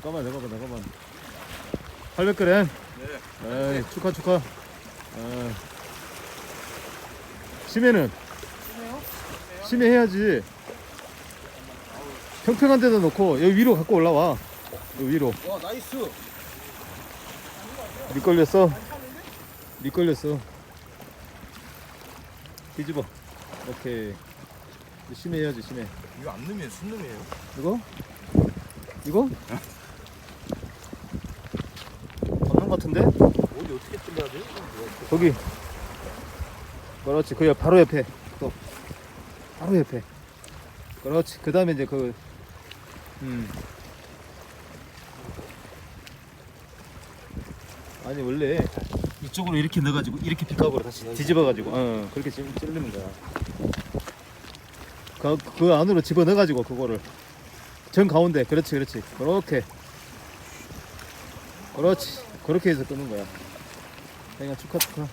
잠깐만 잠깐만 잠깐만. 800g 네. 에이 축하 축하. 아. 심해는? 심해 해야지. 평평한 데다 놓고 여기 위로 갖고 올라와. 여기 위로. 와 나이스. 밑 걸렸어? 밑 걸렸어. 뒤집어. 오케이. 심해 해야지 심해. 이거 안 넣으면 순놈이에요. 이거? 이거? 없는 것 같은데? 어디 어떻게 찔러야 돼? 거기. 그렇지. 그 옆- 바로 옆에. 또. 바로 옆에. 그렇지. 그 다음에 이제 그 음. 아니 원래 이쪽으로 이렇게 넣어가지고 이렇게 빗각으로 다시 뒤집어가지고 어 그렇게 찌- 찌르는 거야. 그, 그 안으로 집어 넣어가지고 그거를. 정 가운데. 그렇지 그렇지. 그렇게 그렇지. 그렇게 해서 끄는 거야. 그러니까 축하 축하